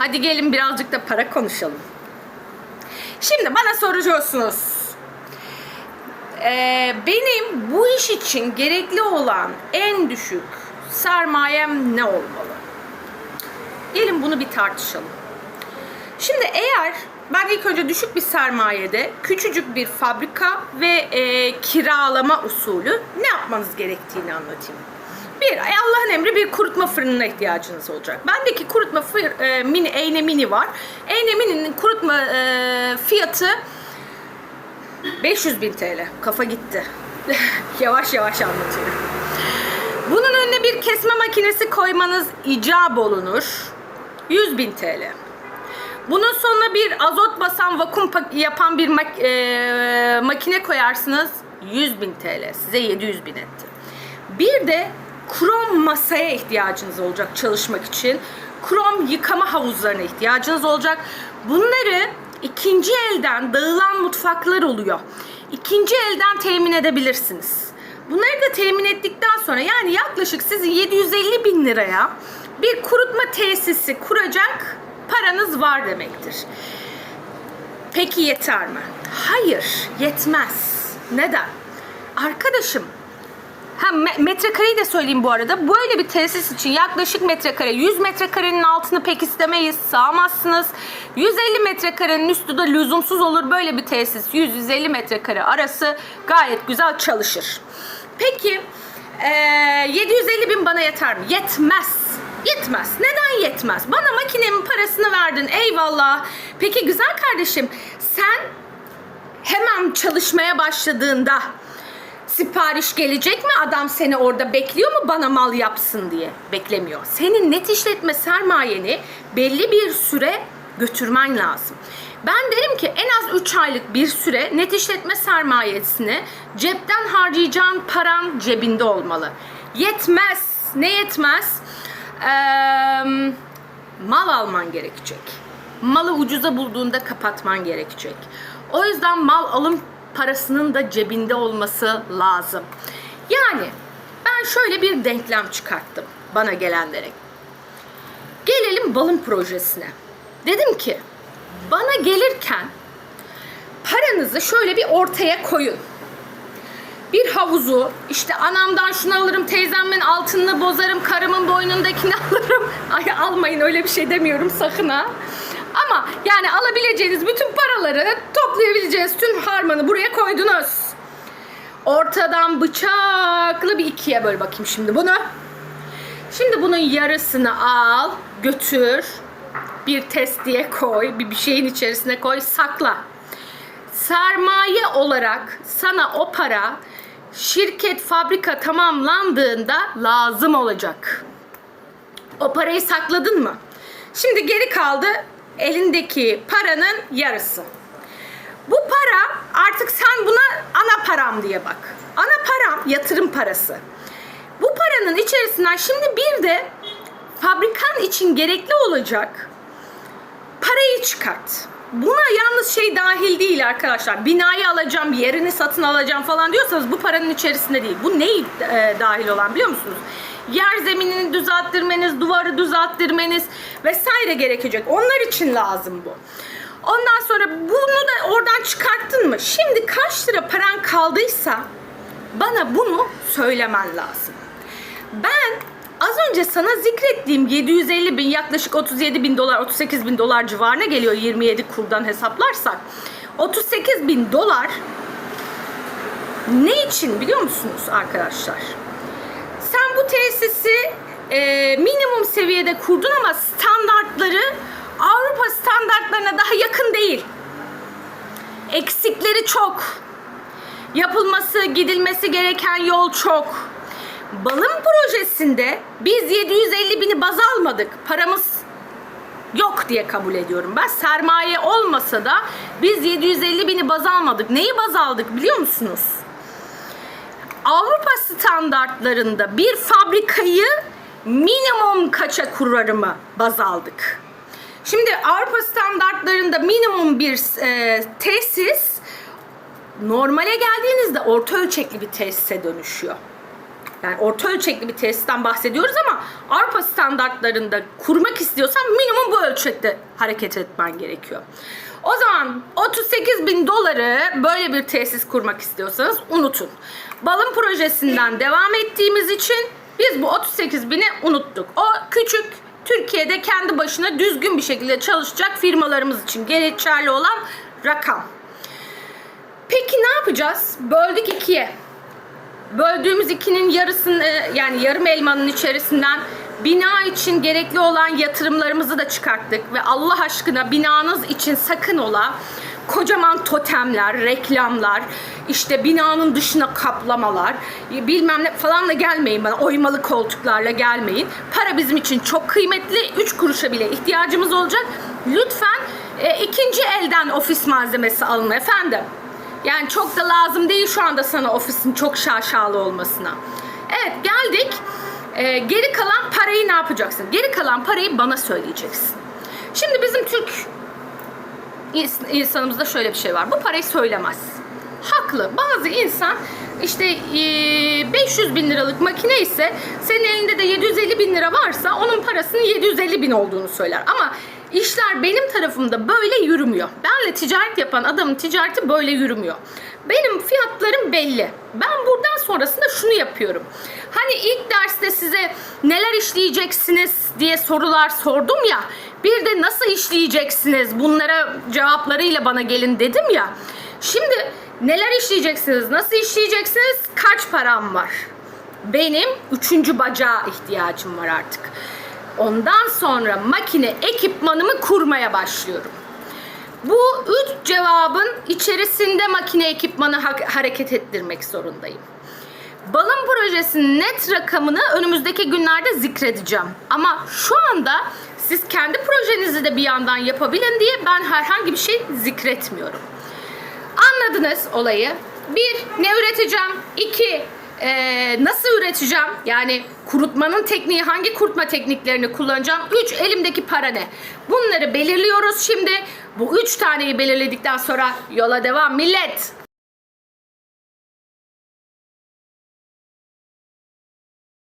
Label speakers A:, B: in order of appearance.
A: Hadi gelin birazcık da para konuşalım. Şimdi bana soruyorsunuz. Ee, benim bu iş için gerekli olan en düşük sermayem ne olmalı? Gelin bunu bir tartışalım. Şimdi eğer ben ilk önce düşük bir sermayede küçücük bir fabrika ve e, kiralama usulü ne yapmanız gerektiğini anlatayım. Bir, Allah'ın emri bir kurutma fırınına ihtiyacınız olacak. Bendeki kurutma fır, e, mini, Eyne Mini var. Eyne Mini'nin kurutma e, fiyatı 500 bin TL. Kafa gitti. yavaş yavaş anlatıyorum. Bunun önüne bir kesme makinesi koymanız icap olunur. 100 bin TL. Bunun sonuna bir azot basan vakum yapan bir mak- e, makine koyarsınız 100 bin TL. Size 700 bin etti. Bir de krom masaya ihtiyacınız olacak çalışmak için. Krom yıkama havuzlarına ihtiyacınız olacak. Bunları ikinci elden dağılan mutfaklar oluyor. İkinci elden temin edebilirsiniz. Bunları da temin ettikten sonra yani yaklaşık sizin 750 bin liraya bir kurutma tesisi kuracak paranız var demektir. Peki yeter mi? Hayır, yetmez. Neden? Arkadaşım, ha me- metrekareyi de söyleyeyim bu arada. Böyle bir tesis için yaklaşık metrekare 100 metrekarenin altını pek istemeyiz, sağmazsınız. 150 metrekarenin üstü de lüzumsuz olur. Böyle bir tesis 100-150 metrekare arası gayet güzel çalışır. Peki eee, 750 bin bana yeter mi? Yetmez. Yetmez. Neden yetmez? Bana makinemin parasını verdin. Eyvallah. Peki güzel kardeşim sen hemen çalışmaya başladığında sipariş gelecek mi? Adam seni orada bekliyor mu bana mal yapsın diye? Beklemiyor. Senin net işletme sermayeni belli bir süre götürmen lazım. Ben derim ki en az 3 aylık bir süre net işletme sermayesini cepten harcayacağın paran cebinde olmalı. Yetmez. Ne yetmez? Eee, mal alman gerekecek. Malı ucuza bulduğunda kapatman gerekecek. O yüzden mal alım parasının da cebinde olması lazım. Yani ben şöyle bir denklem çıkarttım bana gelenlere. Gelelim balım projesine. Dedim ki bana gelirken paranızı şöyle bir ortaya koyun bir havuzu işte anamdan şunu alırım teyzemin altını bozarım karımın boynundakini alırım ay almayın öyle bir şey demiyorum sakın ha ama yani alabileceğiniz bütün paraları toplayabileceğiniz tüm harmanı buraya koydunuz ortadan bıçaklı bir ikiye böl bakayım şimdi bunu şimdi bunun yarısını al götür bir testiye koy bir bir şeyin içerisine koy sakla sermaye olarak sana o para şirket fabrika tamamlandığında lazım olacak. O parayı sakladın mı? Şimdi geri kaldı elindeki paranın yarısı. Bu para artık sen buna ana param diye bak. Ana param yatırım parası. Bu paranın içerisinden şimdi bir de fabrikan için gerekli olacak parayı çıkart. Buna yalnız şey dahil değil arkadaşlar. Binayı alacağım, yerini satın alacağım falan diyorsanız bu paranın içerisinde değil. Bu neyi e, dahil olan biliyor musunuz? Yer zeminini düzelttirmeniz, duvarı düzelttirmeniz vesaire gerekecek. Onlar için lazım bu. Ondan sonra bunu da oradan çıkarttın mı? Şimdi kaç lira paran kaldıysa bana bunu söylemen lazım. Ben az önce sana zikrettiğim 750 bin yaklaşık 37 bin dolar 38 bin dolar civarına geliyor 27 kurdan hesaplarsak 38 bin dolar ne için biliyor musunuz arkadaşlar? Sen bu tesisi e, minimum seviyede kurdun ama standartları Avrupa standartlarına daha yakın değil. Eksikleri çok. Yapılması, gidilmesi gereken yol çok. Balım projesinde biz 750 bini baz almadık. Paramız yok diye kabul ediyorum ben. Sermaye olmasa da biz 750 bini baz almadık. Neyi baz aldık biliyor musunuz? Avrupa standartlarında bir fabrikayı minimum kaça kurarımı baz aldık. Şimdi Avrupa standartlarında minimum bir e, tesis normale geldiğinizde orta ölçekli bir tesise dönüşüyor. Yani orta ölçekli bir tesisten bahsediyoruz ama Avrupa standartlarında kurmak istiyorsan minimum bu ölçekte hareket etmen gerekiyor. O zaman 38 bin doları böyle bir tesis kurmak istiyorsanız unutun. Balım projesinden devam ettiğimiz için biz bu 38 bini unuttuk. O küçük Türkiye'de kendi başına düzgün bir şekilde çalışacak firmalarımız için geçerli olan rakam. Peki ne yapacağız? Böldük ikiye. Böldüğümüz ikinin yarısını yani yarım elmanın içerisinden bina için gerekli olan yatırımlarımızı da çıkarttık ve Allah aşkına binanız için sakın ola kocaman totemler, reklamlar, işte binanın dışına kaplamalar, bilmem ne falan da gelmeyin bana. Oymalı koltuklarla gelmeyin. Para bizim için çok kıymetli. 3 kuruşa bile ihtiyacımız olacak. Lütfen e, ikinci elden ofis malzemesi alın efendim. Yani çok da lazım değil şu anda sana ofisin çok şaşalı olmasına. Evet geldik. Ee, geri kalan parayı ne yapacaksın? Geri kalan parayı bana söyleyeceksin. Şimdi bizim Türk insanımızda şöyle bir şey var. Bu parayı söylemez. Haklı. Bazı insan işte eee, 500 bin liralık makine ise senin elinde de 750 bin lira varsa onun parasının 750 bin olduğunu söyler. Ama işler benim tarafımda böyle yürümüyor. Benle ticaret yapan adamın ticareti böyle yürümüyor. Benim fiyatlarım belli. Ben buradan sonrasında şunu yapıyorum. Hani ilk derste size neler işleyeceksiniz diye sorular sordum ya. Bir de nasıl işleyeceksiniz bunlara cevaplarıyla bana gelin dedim ya. Şimdi neler işleyeceksiniz, nasıl işleyeceksiniz, kaç param var? Benim üçüncü bacağa ihtiyacım var artık. Ondan sonra makine ekipmanımı kurmaya başlıyorum. Bu üç cevabın içerisinde makine ekipmanı ha- hareket ettirmek zorundayım. Balım projesinin net rakamını önümüzdeki günlerde zikredeceğim. Ama şu anda siz kendi projenizi de bir yandan yapabilin diye ben herhangi bir şey zikretmiyorum. Anladınız olayı. Bir, ne üreteceğim? İki, eee, nasıl üreteceğim? Yani kurutmanın tekniği, hangi kurutma tekniklerini kullanacağım? Üç, elimdeki para ne? Bunları belirliyoruz şimdi. Bu üç taneyi belirledikten sonra yola devam millet.